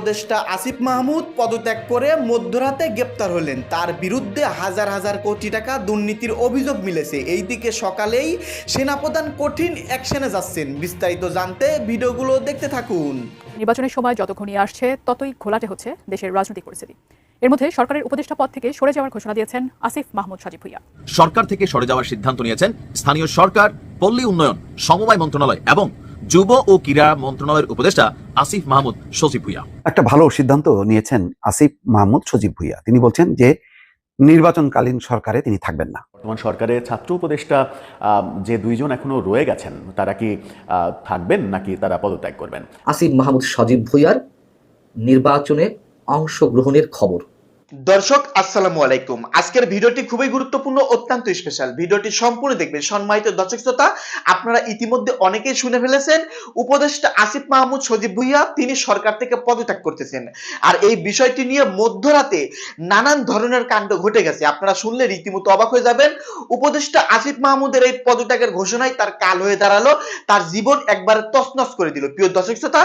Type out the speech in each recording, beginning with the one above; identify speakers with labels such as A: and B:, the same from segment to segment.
A: উপদেষ্টা আসিফ মাহমুদ পদত্যাগ করে মধ্যরাতে গ্রেপ্তার হলেন। তার বিরুদ্ধে হাজার হাজার কোটি টাকা দুর্নীতির অভিযোগ মিলেছে। এইদিকে সকালেই সেনাপ্রধান কঠিন অ্যাকশনে যাচ্ছেন। বিস্তারিত জানতে ভিডিওগুলো দেখতে থাকুন।
B: নির্বাচনের সময় যত ঘনিয়ে আসছে ততই ঘোলাটে হচ্ছে দেশের রাজনৈতিক পরিস্থিতি। এর মধ্যে সরকারের উপদেষ্টা পদ থেকে সরে যাওয়ার ঘোষণা দিয়েছেন আসিফ মাহমুদ সাজিব ভুইয়া।
C: সরকার থেকে সরে যাওয়ার সিদ্ধান্ত নিয়েছেন স্থানীয় সরকার পল্লী উন্নয়ন সমবায় মন্ত্রণালয় এবং যুব ও ক্রীড়া মন্ত্রণালয়ের উপদেষ্টা আসিফ মাহমুদ সচিব ভুইয়া।
D: একটা ভালো সিদ্ধান্ত নিয়েছেন আসিফ মাহমুদ সজীব ভুইয়া। তিনি বলছেন যে নির্বাচনকালীন সরকারে তিনি থাকবেন না।
E: বর্তমান সরকারে ছাত্র উপদেষ্টা আহ, যে দুইজন এখনও রয়ে গেছেন তারা কি আহ, থাকবেন নাকি তারা পদত্যাগ করবেন?
F: আসিফ মাহমুদ সজীব ভুইয়ার নির্বাচনে অংশগ্রহণের খবর।
A: দর্শক, আসসালামু আলাইকুম। আজকের ভিডিওটি খুবই গুরুত্বপূর্ণ, অত্যন্ত স্পেশাল ভিডিওটি সম্পূর্ণ দেখবেন। সম্মানিত দর্শক শ্রোতা, আপনারা ইতিমধ্যে অনেকেই শুনে ফেলেছেন, উপদেষ্টা আসিফ মাহমুদ সজীব ভুইয়া, তিনি সরকার থেকে পদত্যাগ করতেছেন। আর এই বিষয়টি নিয়ে মধ্যরাতে নানান ধরনের কাণ্ড ঘটে গেছে। আপনারা শুনলে রীতিমতো অবাক হয়ে যাবেন। উপদেষ্টা আসিফ মাহমুদের এই পদত্যাগের ঘোষণায় তার কাল হয়ে দাঁড়াল, তার জীবন একবারে তছনছ করে দিল। প্রিয় দর্শক শ্রোতা,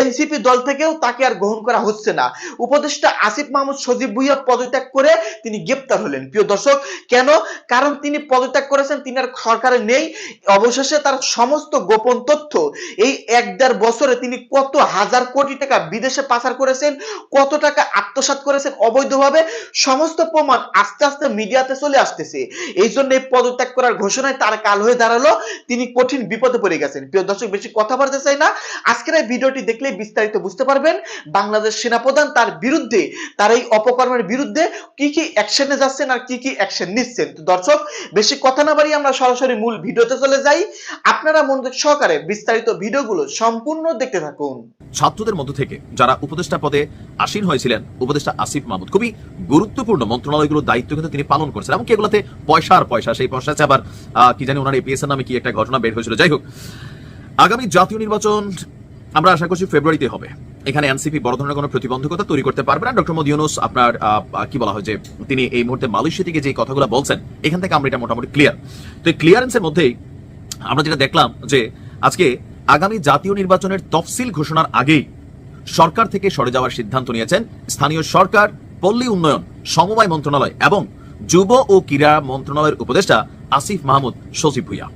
A: এনসিপি দল থেকেও তাকে আর গ্রহণ করা হচ্ছে না। উপদেষ্টা আসিফ মাহমুদ সজীব ভুইয়া পদত্যাগ করে তিনি গ্রেপ্তার হলেন। প্রিয় দর্শক, কেন? কারণ তিনি পদত্যাগ করেছেন, তিনি আর সরকারে নেই। অবশেষে তার সমস্ত গোপন তথ্য এই এক দেড় বছরে তিনি কত হাজার কোটি টাকা বিদেশে পাচার করেছেন, কত টাকা আত্মসাৎ করেছেন অবৈধভাবে, সমস্ত প্রমাণ আস্তে আস্তে মিডিয়াতে চলে আসতেছে। এই জন্য এই পদত্যাগ করার ঘোষণায় তার কাল হয়ে দাঁড়াল। তিনি কঠিন বিপদে পড়ে গেছেন। প্রিয় দর্শক, বেশি কথা বলতে চাই না। আজকের এই ভিডিওটি দেখলে বিস্তারিত বুঝতে পারবেন। বাংলাদেশ সেনাপ্রধান তার বিরুদ্ধে তার এই অপকর্মের বিরুদ্ধে কি কি অ্যাকশনে যাচ্ছেন আর কি কি অ্যাকশন নিচ্ছেন? তো দর্শক, বেশি কথা না বাড়িয়ে আমরা সরাসরি মূল ভিডিওতে চলে যাই। আপনারা মনোযোগ সহকারে বিস্তারিত ভিডিওগুলো সম্পূর্ণ দেখতে থাকুন।
C: ছাত্রদের মধ্য থেকে যারা উপদেষ্টা পদে আসীন হয়েছিলেন, উপদেষ্টা আসিফ মাহমুদ, খুবই গুরুত্বপূর্ণ মন্ত্রণালয়গুলোর দায়িত্ব কিন্তু তিনি পালন করছেন এমনকি এগুলোতে পয়সার পয়সা, সেই পয়সা আছে আবার কি জানি ওনার এপিএস নামে কি একটা ঘটনা বের হয়েছিল। যাই হোক, আগামী জাতীয় নির্বাচন আমরা আশা করছি ফেব্রুয়ারিতে হবে। এখানে এনসিপি বড় ধরনের কোনো প্রতিবন্ধকতা তৈরি করতে পারবে না। ডক্টর মোদী ইউনুস আপনার কি বলা হয় যে তিনি এই মুহূর্তে মালয়েশিয়া থেকে যে কথাগুলো বলছেন, এখান থেকে আমরা এটা মোটামুটি ক্লিয়ার তো এই ক্লিয়ারেন্সের মধ্যেই আমরা যেটা দেখলাম যে আজকে আগামী জাতীয় নির্বাচনের তফসিল ঘোষণার আগেই সরকার থেকে সরে যাওয়ার সিদ্ধান্ত নিয়েছেন স্থানীয় সরকার, পল্লী উন্নয়ন, সমবায় মন্ত্রণালয় এবং যুব ও ক্রীড়া মন্ত্রণালয়ের উপদেষ্টা আসিফ মাহমুদ সচিব ভুইয়া।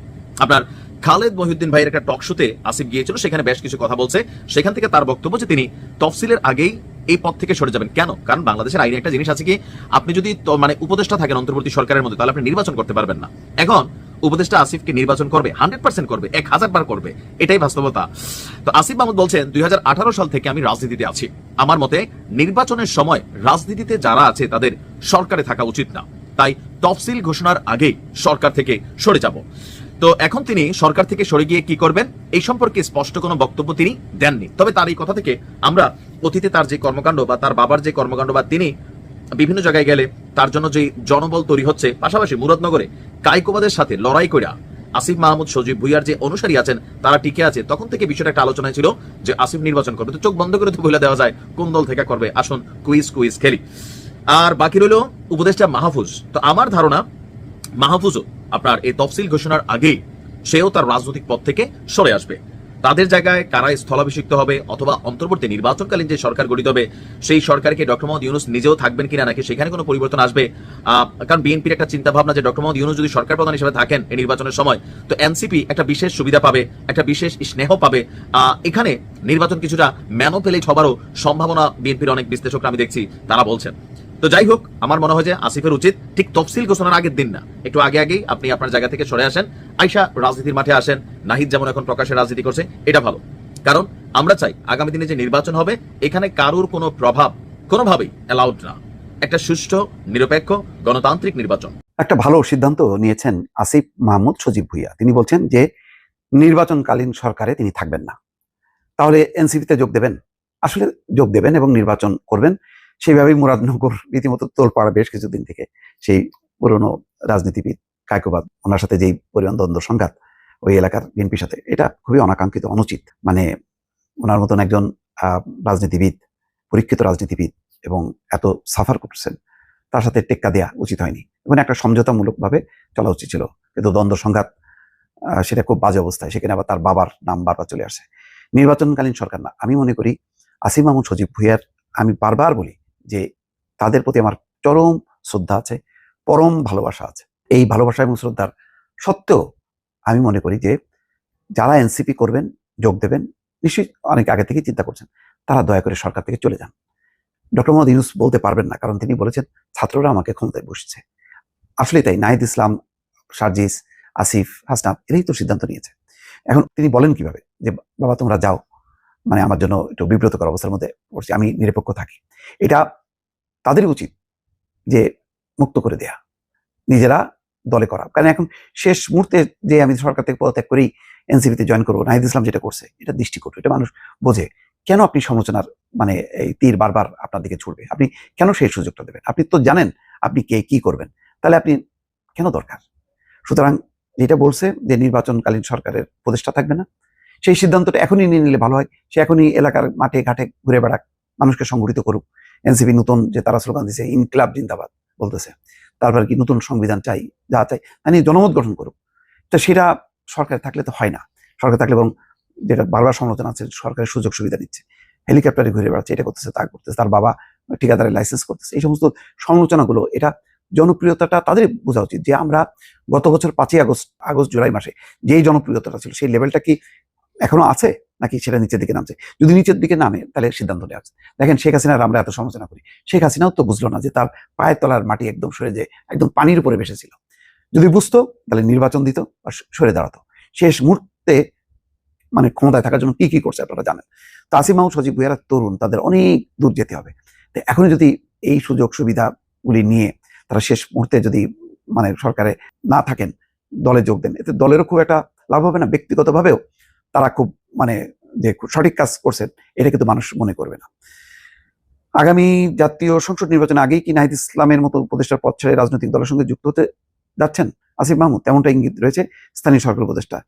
C: আপনার খালেদ মহিউদ্দিন ভাইয়ের একটা টক শোতে আসিফ গিয়েছিল, সেখানে বেশ কিছু কথা বলছে। সেখান থেকে তার বক্তব্য যে তিনি তফসিলের আগেই এই পথ থেকে সরে যাবেন। কেন? কারণ বাংলাদেশের আইনে একটা জিনিস আছে কি, আপনি যদি মানে উপদেষ্টা থাকেন অন্তর্বর্তী সরকারের মধ্যে, তাহলে আপনি নির্বাচন করতে পারবেন না। এখন উপদেষ্টা আসিফকে নির্বাচন করবে হান্ড্রেড পার্সেন্ট করবে, এক হাজার বার করবে, এটাই বাস্তবতা। তো আসিফ মাহমুদ বলছেন, দুই হাজার আঠারো সাল থেকে আমি রাজনীতিতে আছি। আমার মতে নির্বাচনের সময় রাজনীতিতে যারা আছে, তাদের সরকারে থাকা উচিত না। তাই তফসিল ঘোষণার আগেই সরকার থেকে সরে যাব। তো এখন তিনি সরকার থেকে সরে গিয়ে কি করবেন? এই সম্পর্কে স্পষ্ট কোনো বক্তব্য তিনি দেননি। তবে তার এই কথা থেকে আমরা অতীতে তার যে কর্মকাণ্ড বা তার বাবার যে কর্মকাণ্ড বা তিনি বিভিন্ন জায়গায় গেলে তার জন্য যে জনবল তৈরি হচ্ছে, পাশাপাশি মুরাদনগরে কাইকোবাদের সাথে লড়াই কইরা আসিফ মাহমুদ, সজীব ভুইয়ার যে অনুসারী আছেন, তারা টিকে আছে। তখন থেকে বিষয়টা একটা আলোচনা ছিল যে আসিফ নির্বাচন করবে। তো চোখ বন্ধ করে তো বলে দেওয়া যায় কোন দল থেকে করবে। আসুন, কুইজ কুইজ খেলি। আর বাকি রইল উপদেষ্টা মাহফুজ। তো আমার ধারণা মাহফুজও আপনার এই তফসিল ঘোষণার আগেই সেও তার রাজনৈতিক পদ থেকে সরে আসবে। তাদের জায়গায় কারা স্থলাভিষিক্ত হবে অথবা অন্তর্বর্তী নির্বাচনকালীন যে সরকার গঠিত হবে, সেই সরকারকে ডক্টর মোহাম্মদ ইউনুস নিজেও থাকবেন কিনা নাকি সেখানে কোনো পরিবর্তন আসবে? কারণ বিএনপির একটা চিন্তা ভাবনা যে ডক্টর মোহাম্মদ ইউনুস যদি সরকার প্রধান হিসেবে থাকেন এই নির্বাচনের সময়, তো এনসিপি একটা বিশেষ সুবিধা পাবে, একটা বিশেষ স্নেহ পাবে। এখানে নির্বাচন কিছুটা ম্যানোপেলেট হবারও সম্ভাবনা বিএনপির অনেক বিশ্লেষকরা আমি দেখছি, তারা বলছেন। তো যাই হোক, আমার মনে হয় যে আসিফের উচিত ঠিক তফসিল ঘোষণার আগের দিন না। একটু আগে আগেই আপনি আপনার জায়গা থেকে সরে আসেন। আইসা রাজনীতির মাঠে আসেন, নাহিদ যেমন এখন প্রকাশ্যে রাজনীতি করছে, এটা ভালো। কারণ আমরা চাই আগামী দিনে যে নির্বাচন হবে, এখানে কারোর কোনো প্রভাব কোনোভাবেই অ্যালাউড না। একটা সুষ্ঠু, নিরপেক্ষ, গণতান্ত্রিক নির্বাচন।
D: একটা ভালো সিদ্ধান্ত নিয়েছেন আসিফ মাহমুদ সজীব ভুইয়া। তিনি বলছেন যে, নির্বাচনকালীন সরকারে তিনি থাকবেন না। তাহলে এনসিপিতে যোগ দেবেন। আসলে যোগ দেবেন এবং নির্বাচন করবেন। সেইভাবেই মুরাদনগর রীতিমতো তোলপাড়া বেশ কিছুদিন থেকে সেই পুরনো রাজনীতিবিদ কায়কোবাদ, ওনার সাথে যেই পরিমাণ দ্বন্দ্ব, সংঘাত, ওই এলাকার বিএনপির সাথে, এটা খুবই অনাকাঙ্ক্ষিত, অনুচিত। মানে ওনার মতন একজন রাজনীতিবিদ, পরীক্ষিত রাজনীতিবিদ এবং এত সাফার করছেন, তার সাথে টেক্কা দেওয়া উচিত হয়নি। এবং একটা সমঝোতামূলকভাবে চলা উচিত ছিল। কিন্তু দ্বন্দ্ব, সংঘাত সেটা খুব বাজে অবস্থায়, সেখানে আবার তার বাবার নাম বারবার চলে আসছে নির্বাচনকালীন সরকার না। আমি মনে করি আসিম মাহমুদ সজীব ভুইয়ার, আমি বারবার বলি যে তাদের প্রতি আমার চরম শ্রদ্ধা আছে, পরম ভালোবাসা আছে। এই ভালোবাসা এবং শ্রদ্ধার সত্ত্বেও আমি মনে করি যে যারা এনসিপি করবেন, যোগ দেবেন, নিশ্চয়ই অনেক আগে থেকে চিন্তা করছেন, তারা দয়া করে সরকার থেকে চলে যান। ডক্টর মোহাম্মদ ইউনুস বলতে পারবেন না, কারণ তিনি বলেছেন, ছাত্ররা আমাকে ক্ষমতায় বসছে। আসলে তাই, নাহিদ ইসলাম, সার্জিস, আসিফ, হাসনাত, এরাই তো সিদ্ধান্ত নিয়েছে। এখন তিনি বলেন কীভাবে যে, বাবা, তোমরা যাও। মানে আমার জন্য একটু বিব্রতকর অবস্থার মধ্যে পড়ছি, আমি নিরপেক্ষ থাকি। এটা তাদেরই উচিত যে মুক্ত করে দেয়া, নিজেরা দলে করা। কারণ এখন শেষ মুহূর্তে যে আমি সরকার থেকে পদত্যাগ করেই এনসিপিতে জয়েন করব, নাহিদ ইসলাম যেটা করছে, এটা দৃষ্টিকটু, এটা মানুষ বোঝে। কেন আপনি সমালোচনার মানে এই তীর বারবার আপনার দিকে ছুটবে আপনি কেন সেই সুযোগটা দেবেন? আপনি তো জানেন আপনি কে, কি করবেন। তাহলে আপনি কেন দরকার? সুতরাং যেটা বলছে যে নির্বাচনকালীন সরকারের প্রতিষ্ঠা থাকবে না সেই সিদ্ধান্তটা এখনই নিয়ে নিলে ভালো হয়। সে এখনই এলাকার মাঠে, ঘাটে ঘুরে বেড়াক, মানুষকে সংগঠিত করুক। এনসিপি নতুন যে তারা স্লোগান দিছে, ইনকলাব জিন্দাবাদ বলতেছে। তারপর কি নতুন সংবিধান চাই, যা চাই, তা নিয়ে জনমত গঠন করুক। তো সেটা সরকার থাকলে তো হয় না। সরকার থাকলে এবং যেটা বারবার সমালোচনা আছে, সরকারের সুযোগ সুবিধা নিচ্ছে। হেলিকপ্টারে ঘুরে বেড়াচ্ছে, এটা করতেছে, তা করতেছে, তার বাবা ঠিকাদারের লাইসেন্স করতেছে। এই সমস্ত সমালোচনাগুলো, এটা জনপ্রিয়তাটা তাদের বোঝা উচিত যে আমরা গত বছর পাঁচই আগস্ট আগস্ট জুলাই মাসে যেই জনপ্রিয়তাটা ছিল, সেই লেভেলটা কি এখনও আছে? নাকি সেটা নিচের দিকে নামছে? যদি নিচের দিকে নামে, তাহলে সিদ্ধান্ত নেওয়া আছে দেখেন শেখ হাসিনার আমরা এত সমালোচনা করি। শেখ হাসিনাও তো বুঝলো না যে তার পায়ের তলার মাটি একদম সরে যে একদম পানির উপরে ভেসেছিল। যদি বুঝতো, তাহলে নির্বাচন দিত আর সরে দাঁড়াতো। শেষ মুহূর্তে মানে ক্ষমতায় থাকার জন্য কি কি করছে আপনারা জানেন? তো আসিম মাহমুদ, সজীব ভুইয়ারা, তরুণ, তাদের অনেক দূর যেতে হবে। তো এখনই যদি এই সুযোগ সুবিধাগুলি নিয়ে তারা শেষ মুহূর্তে যদি মানে সরকারে না থাকেন, দলে যোগ দেন, এতে দলেরও খুব একটা লাভ হবে না। ব্যক্তিগতভাবেও তারা খুব মানে যে সঠিক কাজ করছেন, এটা কিন্তু মানুষ মনে করবে না। আগামী জাতীয় সংসদ নির্বাচনে আগেই কি নাহিদ ইসলামের মতো উপদেষ্টার পথ ছেড়ে রাজনৈতিক দলের সঙ্গে যুক্ত হতে যাচ্ছেন? আসিফ মাহমুদ, তেমনটা ইঙ্গিত রয়েছে স্থানীয় সরকার উপদেষ্টা।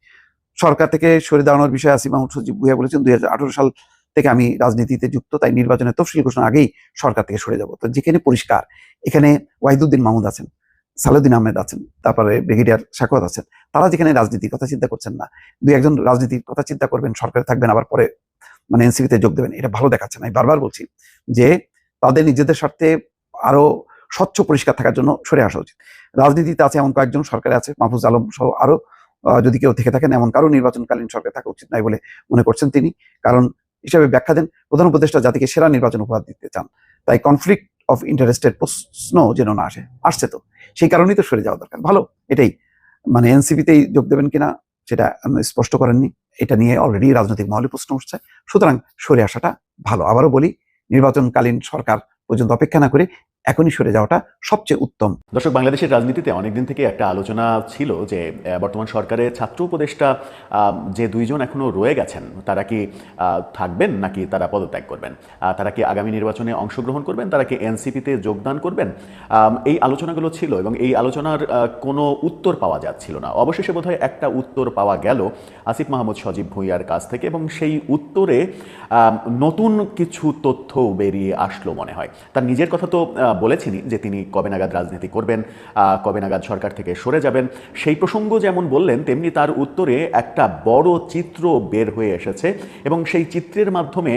D: সরকার থেকে সরে দাঁড়ানোর বিষয়ে আসিফ মাহমুদ সজিব ভুইয়া বলেছেন, দুই হাজার আঠারো সাল থেকে আমি রাজনীতিতে যুক্ত, তাই নির্বাচনের তফসিল ঘোষণা আগেই সরকার থেকে সরে যাব। তো যেখানে পরিষ্কার, এখানে ওয়াহিদুদ্দিন মাহমুদ আছেন। সালাউদ্দিন আহমেদ আছেন, তারপরে ব্রিগেডিয়ার শাকত আছেন। তারা যেখানে রাজনীতির কথা চিন্তা করছেন না। দুই একজন রাজনীতির কথা চিন্তা করবেন, সরকারে থাকবেন, আবার পরে মানে এনসিপিতে যোগ দেবেন, এটা ভালো দেখাচ্ছে না। আমি বারবার বলছি যে তাদের নিজেদের স্বার্থে আরও স্বচ্ছ পরিষ্কার থাকার জন্য সরে আসা উচিত। রাজনীতিতে আছে এমন কয়েকজন সরকারে আছে, মাহফুজ আলম সহ আরও যদি কেউ থেকে থাকেন, এমন কারও নির্বাচনকালীন সরকার থাকা উচিত নয় বলে মনে করছেন তিনি। কারণ হিসাবে ব্যাখ্যা দেন, প্রধান উপদেষ্টা জাতিকে সেরা নির্বাচন উপহার দিতে চান। তাই কনফ্লিক্ট অফ ইন্টারেস্টের প্রশ্ন যেন না আসে, আসছে তো। সেই কারণেই তো সরে যাওয়া দরকার। ভালো, এটাই। মানে এনসিপিতেই যোগ দেবেন কিনা, সেটা স্পষ্ট করেননি। এটা নিয়ে অলরেডি রাজনৈতিক মহলে প্রশ্ন উঠছে। সুতরাং সরে আসাটা ভালো। আবারও বলি, নির্বাচনকালীন সরকার পর্যন্ত অপেক্ষা না করে এখনই সরে যাওয়াটা সবচেয়ে উত্তম।
E: দর্শক, বাংলাদেশের রাজনীতিতে অনেকদিন থেকে একটা আলোচনা ছিল যে বর্তমান সরকারের ছাত্র উপদেষ্টা যে দুইজন এখনও রয়ে গেছেন, তারা কি থাকবেন নাকি তারা পদত্যাগ করবেন? তারা কি আগামী নির্বাচনে অংশগ্রহণ করবেন? তারা কি এনসিপিতে যোগদান করবেন? এই আলোচনাগুলো ছিল এবং এই আলোচনার কোনো উত্তর পাওয়া যাচ্ছিল না। অবশেষে বোধহয় একটা উত্তর পাওয়া গেল আসিফ মাহমুদ সজীব ভুঁইয়ার কাছ থেকে এবং সেই উত্তরে নতুন কিছু তথ্য বেরিয়ে আসলো মনে হয়। তার নিজের কথা তো বলেছিনি যে তিনি কবে নাগাদ রাজনীতি করবেন কবে নাগাদ সরকার থেকে সরে যাবেন, সেই প্রসঙ্গ যেমন বললেন, তেমনি তার উত্তরে একটা বড় চিত্র বের হয়ে এসেছে এবং সেই চিত্রের মাধ্যমে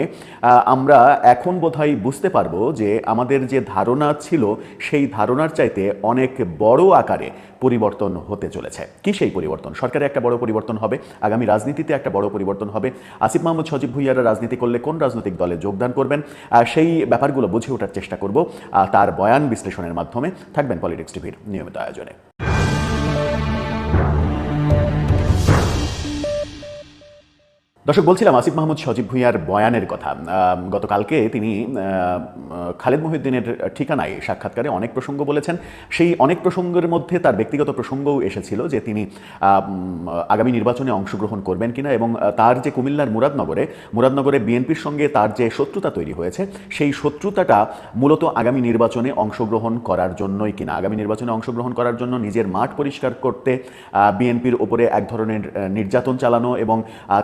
E: আমরা এখন বোধহয় বুঝতে পারব যে আমাদের যে ধারণা ছিল, সেই ধারণার চাইতে অনেক বড় আকারে পরিবর্তন হতে চলেছে। কি সেই পরিবর্তন? সরকারে একটা বড় পরিবর্তন হবে, আগামী রাজনীতিতে একটা বড় পরিবর্তন হবে। আসিফ মাহমুদ, সজীব ভুইয়ারা রাজনীতি করলে কোন রাজনৈতিক দলে যোগদান করবেন? সেই ব্যাপারগুলো বুঝে ওঠার চেষ্টা করব তার বয়ান বিশ্লেষণের মাধ্যমে। থাকবেন পলিটিক্স টিভির নিয়মিত আয়োজনে। দর্শক, বলছিলাম আসিফ মাহমুদ সজীব ভুঁইয়ার বয়ানের কথা। গতকালকে তিনি খালেদ মহিউদ্দিনের ঠিকানায় সাক্ষাৎকারে অনেক প্রসঙ্গ বলেছেন। সেই অনেক প্রসঙ্গের মধ্যে তার ব্যক্তিগত প্রসঙ্গও এসেছিল যে তিনি আগামী নির্বাচনে অংশগ্রহণ করবেন কিনা এবং তার যে কুমিল্লার মুরাদনগরে মুরাদনগরে বিএনপির সঙ্গে তার যে শত্রুতা তৈরি হয়েছে, সেই শত্রুতাটা মূলত আগামী নির্বাচনে অংশগ্রহণ করার জন্যই কিনা। আগামী নির্বাচনে অংশগ্রহণ করার জন্য নিজের মাঠ পরিষ্কার করতে বিএনপির ওপরে এক ধরনের নির্যাতন চালানো এবং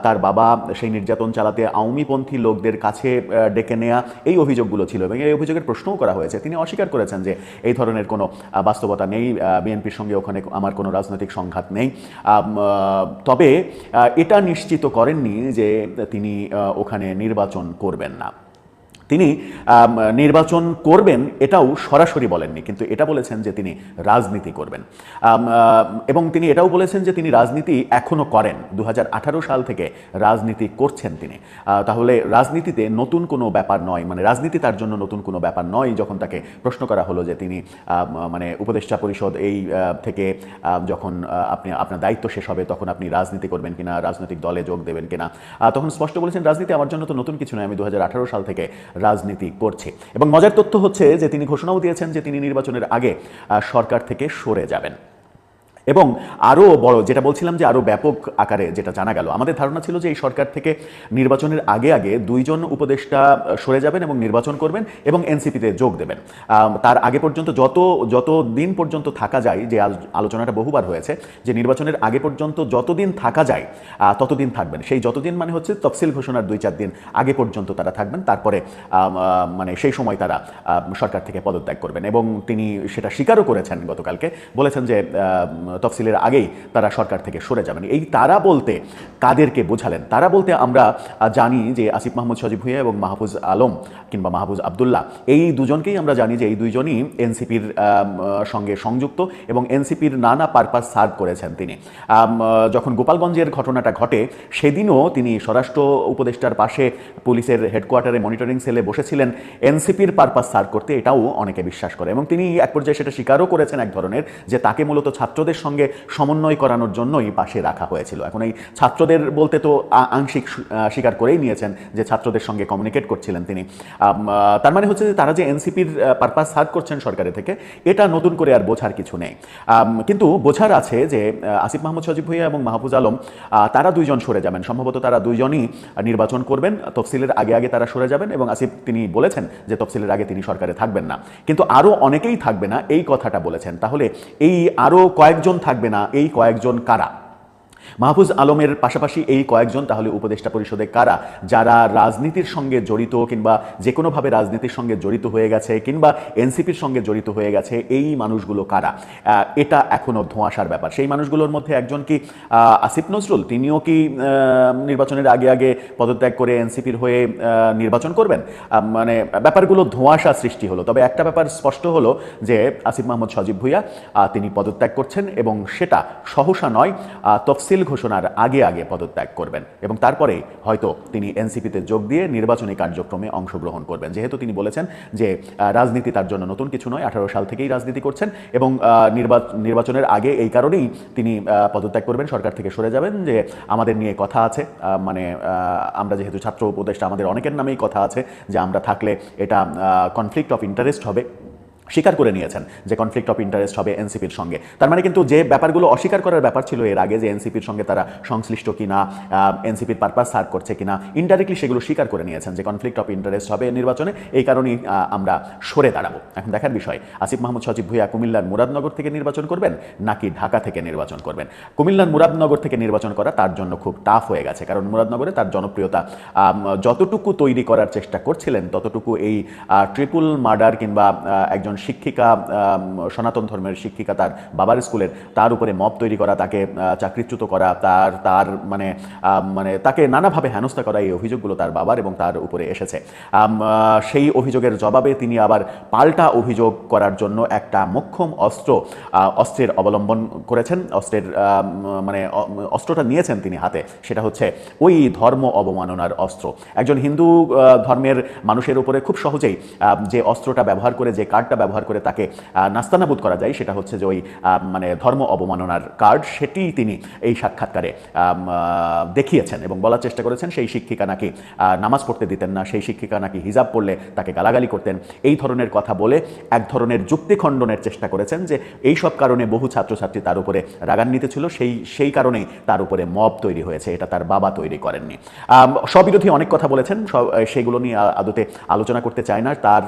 E: তার বাবা সেই নির্যাতন চালাতে আওয়ামীপন্থী লোকদের কাছে ডেকে নেওয়া এই অভিযোগগুলো ছিল। এবং এই অভিযোগের প্রশ্নও করা হয়েছে। তিনি অস্বীকার করেছেন যে এই ধরনের কোনো বাস্তবতা নেই বিএনপির সঙ্গে ওখানে আমার কোনো রাজনৈতিক সংঘাত নেই। তবে এটা নিশ্চিত করেননি যে তিনি ওখানে নির্বাচন করবেন না। তিনি নির্বাচন করবেন এটাও সরাসরি বলেননি, কিন্তু এটা বলেছেন যে তিনি রাজনীতি করবেন। এবং তিনি এটাও বলেছেন যে তিনি রাজনীতি এখনও করেন দু হাজার আঠারো সাল থেকে রাজনীতি করছেন তিনি। তাহলে রাজনীতিতে নতুন কোনো ব্যাপার নয় মানে রাজনীতি তার জন্য নতুন কোনো ব্যাপার নয় যখন তাকে প্রশ্ন করা হলো যে তিনি মানে উপদেষ্টা পরিষদ এই থেকে যখন আপনি, আপনার দায়িত্ব শেষ হবে তখন আপনি রাজনীতি করবেন কিনা, রাজনৈতিক দলে যোগ দেবেন কিনা। তখন স্পষ্ট বলেছেন, রাজনীতি আমার জন্য তো নতুন কিছু নয়, আমি দু হাজার আঠারো সাল থেকে রাজনীতি করছে। এবং মজার তথ্য হচ্ছে যে, তিনি ঘোষণাও দিয়েছেন যে, তিনি নির্বাচনের আগে সরকার থেকে সরে যাবেন। এবং আরও বড়, যেটা বলছিলাম যে আরও ব্যাপক আকারে যেটা জানা গেল, আমাদের ধারণা ছিল যে এই সরকার থেকে নির্বাচনের আগে আগে দুইজন উপদেষ্টা সরে যাবেন এবং নির্বাচন করবেন এবং এনসিপিতে যোগ দেবেন। তার আগে পর্যন্ত যত যত দিন পর্যন্ত থাকা যায়, যে আলোচনাটা বহুবার হয়েছে, যে নির্বাচনের আগে পর্যন্ত যতদিন থাকা যায় ততদিন থাকবেন। সেই যতদিন মানে হচ্ছে তফসিল ঘোষণার দুই চার দিন আগে পর্যন্ত তারা থাকবেন, তারপরে মানে সেই সময় তারা সরকার থেকে পদত্যাগ করবেন। এবং তিনি সেটা স্বীকারও করেছেন গতকালকে, বলেছেন যে তফসিলের আগেই তারা সরকার থেকে সরে যাবেন। এই তারা বলতে কাদেরকে বোঝালেন? তারা বলতে আমরা জানি যে আসিফ মাহমুদ সজীব ভুঁইয়া এবং মাহফুজ আলম কিংবা মাহফুজ আবদুল্লাহ, এই দুজনকেই আমরা জানি যে এই দুইজনই এনসিপির সঙ্গে সংযুক্ত এবং এনসিপির নানা পারপাস সার্ভ করেছেন তিনি। যখন গোপালগঞ্জের ঘটনাটা ঘটে, সেদিনও তিনি স্বরাষ্ট্র উপদেষ্টার পাশে পুলিশের হেডকোয়ার্টারে মনিটরিং সেলে বসেছিলেন এনসিপির পারপাস সার্ভ করতে, এটাও অনেকে বিশ্বাস করে। এবং তিনি এক পর্যায়ে সেটা স্বীকারও করেছেন এক ধরনের যে তাকে মূলত ছাত্রদের সঙ্গে সমন্বয় করানোর জন্যই পাশে রাখা হয়েছিল। এখন এই ছাত্রদের বলতে তো আংশিক স্বীকার করেই নিয়েছেন যে ছাত্রদের সঙ্গে কমিউনিকেট করছিলেন তিনি। তার মানে হচ্ছে যে তারা যে এনসিপির পারপাস সার্ভ করছেন সরকারের থেকে, এটা নতুন করে আর বোঝার কিছু নেই। কিন্তু বোঝার আছে যে আসিফ মাহমুদ সজিব ভুইয়া এবং মাহফুজ আলম তারা দুইজন সরে যাবেন। সম্ভবত তারা দুইজনই নির্বাচন করবেন, তফসিলের আগে আগে তারা সরে যাবেন এবং আসিফ তিনি বলেছেন যে তফসিলের আগে তিনি সরকারে থাকবেন না। কিন্তু আরও অনেকেই থাকবে না, এই কথাটা বলেছেন। তাহলে এই আরও কয়েকজন থাকবে না এই কয়েকজন কারা? মাহফুজ আলমের পাশাপাশি এই কয়েকজন তাহলে উপদেষ্টা পরিষদে কারা? যারা রাজনীতির সঙ্গে জড়িত কিংবা যে কোনোভাবে রাজনীতির সঙ্গে জড়িত হয়ে গেছে কিংবা এনসিপির সঙ্গে জড়িত হয়ে গেছে এই মানুষগুলো কারা? এটা এখনও ধোঁয়াশার ব্যাপার। সেই মানুষগুলোর মধ্যে একজন কি আসিফ নজরুল? তিনিও কি নির্বাচনের আগে আগে পদত্যাগ করে এনসিপির হয়ে নির্বাচন করবেন? মানে ব্যাপারগুলো ধোঁয়াশা সৃষ্টি হলো। তবে একটা ব্যাপার স্পষ্ট হলো যে আসিফ মাহমুদ সজীব ভুইয়া তিনি পদত্যাগ করছেন এবং সেটা সহসা নয়। আহ, তফসিল ঘোষণার আগে আগে পদত্যাগ করবেন এবং তারপরে হয়তো তিনি এনসিপিতে যোগ দিয়ে নির্বাচনী কার্যক্রমে অংশগ্রহণ করবেন। যেহেতু তিনি বলেছেন যে রাজনীতি তার জন্য নতুন কিছু নয়, আঠারো সাল থেকেই রাজনীতি করছেন এবং নির্বাচনের আগে এই কারণেই তিনি পদত্যাগ করবেন। সরকার থেকে সরে যাবেন যে, আমাদের নিয়ে কথা আছে মানে আমরা যেহেতু ছাত্র উপদেষ্টা, আমাদের অনেকের নামেই কথা আছে যে, আমরা থাকলে এটা কনফ্লিক্ট অফ ইন্টারেস্ট হবে। স্বীকার করে নিয়েছেন যে কনফ্লিক্ট অফ ইন্টারেস্ট হবে এনসিপির সঙ্গে। তার মানে কিন্তু যে ব্যাপারগুলো অস্বীকার করার ব্যাপার ছিল এর আগে যে এনসিপির সঙ্গে তারা সংশ্লিষ্ট কিনা এনসিপির পারপাস সার্ভ করছে কিনা ইনডাইরেক্টলি সেগুলো স্বীকার করে নিয়েছেন যে কনফ্লিক্ট অফ ইন্টারেস্ট হবে নির্বাচনে এই কারণেই আমরা সরে দাঁড়াবো। এখন দেখার বিষয় আসিফ মাহমুদ সজিব ভুইয়া কুমিল্লার মুরাদনগর থেকে নির্বাচন করবেন নাকি ঢাকা থেকে নির্বাচন করবেন? কুমিল্লার মুরাদনগর থেকে নির্বাচন করা তার জন্য খুব টাফ হয়ে গেছে কারণ মুরাদনগরে তার জনপ্রিয়তা যতটুকু তৈরি করার চেষ্টা করছিলেন ততটুকু এই ট্রিপল মার্ডার কিংবা আহ, একজন শিক্ষিকা সনাতন ধর্মের শিক্ষিকা তার বাবার স্কুলের, তার উপরে মব তৈরি করা, তাকে চাকরিচ্যুত করা, তার তার মানে মানে তাকে নানাভাবে হেনস্থা করা এই অভিযোগগুলো তার বাবার এবং তার উপরে এসেছে। সেই অভিযোগের জবাবে তিনি আবার পাল্টা অভিযোগ করার জন্য একটা মোক্ষম অস্ত্র অস্ত্রের অবলম্বন করেছেন, অস্ত্রের মানে অস্ত্রটা নিয়েছেন তিনি হাতে, সেটা হচ্ছে ওই ধর্ম অবমাননার অস্ত্র। একজন হিন্দু ধর্মের মানুষের উপরে খুব সহজেই যে অস্ত্রটা ব্যবহার করে, যে কার্ডটা ব্যবহার করে তাকে নাস্তানাবুদ করা যায়। সেটা হচ্ছে যে ওই মানে ধর্ম অবমাননার কার্ড, সেটি তিনি এই সাক্ষাৎকারে দেখিয়েছেন এবং বলার চেষ্টা করেছেন, সেই শিক্ষিকা নাকি নামাজ পড়তে দিতেন না, সেই শিক্ষিকা নাকি হিজাব পড়লে তাকে গালাগালি করতেন। এই ধরনের কথা বলে এক ধরনের যুক্তি খণ্ডনের চেষ্টা করেছেন যে এই সব কারণে বহু ছাত্রছাত্রী তার উপরে রাগান্বিত ছিল, সেই সেই কারণেই তার উপরে মব তৈরি হয়েছে, এটা তার বাবা তৈরি করেননি। স্ববিরোধী অনেক কথা বলেছেন সেগুলো নিয়ে আদতে আলোচনা করতে চায় না, তার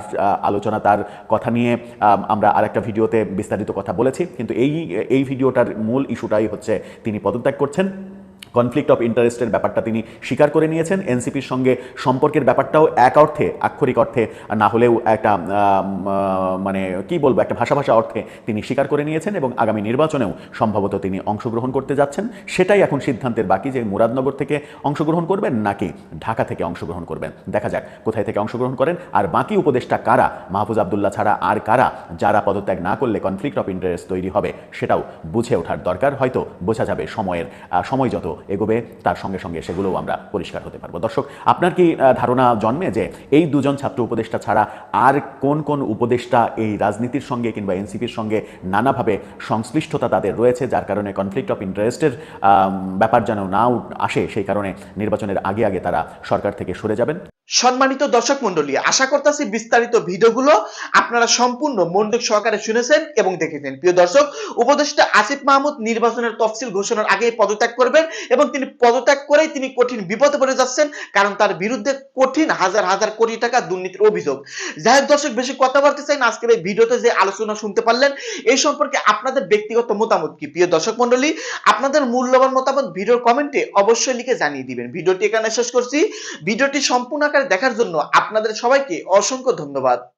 E: আলোচনা, তার কথা নিয়ে আম, আমরা আরেকটা ভিডিওতে বিস্তারিত কথা বলেছি। কিন্তু এই এই ভিডিওটার মূল ইস্যুটাই হচ্ছে তিনি পদত্যাগ করছেন। কনফ্লিক্ট অফ ইন্টারেস্টের ব্যাপারটা তিনি স্বীকার করে নিয়েছেন। এনসিপির সঙ্গে সম্পর্কের ব্যাপারটাও এক অর্থে, আক্ষরিক অর্থে না হলেও একটা মানে কি বলব, একটা ভাষা ভাষা অর্থে তিনি স্বীকার করে নিয়েছেন এবং আগামী নির্বাচনেও সম্ভবত তিনি অংশগ্রহণ করতে যাচ্ছেন। সেটাই এখন সিদ্ধান্তের বাকি যে মুরাদনগর থেকে অংশগ্রহণ করবেন নাকি ঢাকা থেকে অংশগ্রহণ করবেন। দেখা যাক কোথায় থেকে অংশগ্রহণ করেন। আর বাকি উপদেষ্টা কারা, মাহফুজ আবদুল্লাহ ছাড়া আর কারা, যারা পদত্যাগ না করলে কনফ্লিক্ট অফ ইন্টারেস্ট তৈরি হবে, সেটাও বুঝে ওঠার দরকার। হয়তো বোঝা যাবে সময়ের সময় যত এগোবে, তার সঙ্গে সঙ্গে সেগুলোও আমরা পরিষ্কার হতে পারব। দর্শক, আপনার কি ধারণা জন্মে যে এই দুজন ছাত্র উপদেষ্টা ছাড়া আর কোন কোন উপদেষ্টা এই রাজনীতির সঙ্গে কিংবা এনসিপির সঙ্গে নানাভাবে সংশ্লিষ্টতা তাদের রয়েছে, যার কারণে কনফ্লিক্ট অফ ইন্টারেস্টের ব্যাপার যেন না আসে, সেই কারণে নির্বাচনের আগে আগে তারা সরকার থেকে সরে যাবেন?
A: সম্মানিত দর্শক মন্ডলী আশা করতেছি বিস্তারিত ভিডিওগুলো আপনারা সম্পূর্ণ মনোযোগ সহকারে শুনেছেন এবং দেখেছেন। প্রিয় দর্শক, উপদেষ্টা আসিফ মাহমুদ নির্বাচনের তফসিল ঘোষণার আগে পদত্যাগ করবেন এবং তিনি পদত্যাগ করেই তিনি কঠিন বিপদে পড়ে যাচ্ছেন কারণ তার বিরুদ্ধে কঠিন হাজার হাজার কোটি টাকা দুর্নীতির অভিযোগ। যাই হোক দর্শক, বেশি কথা বলতে চাই না। আজকের এই ভিডিওতে যে আলোচনা শুনতে পারলেন, এই সম্পর্কে আপনাদের ব্যক্তিগত মতামত কি? প্রিয় দর্শক মন্ডলী আপনাদের মূল্যবান মতামত ভিডিওর কমেন্টে অবশ্যই লিখে জানিয়ে দিবেন। ভিডিওটি এখানে শেষ করছি। ভিডিওটি সম্পূর্ণ আকারে দেখার জন্য আপনাদের সবাইকে অসংখ্য ধন্যবাদ।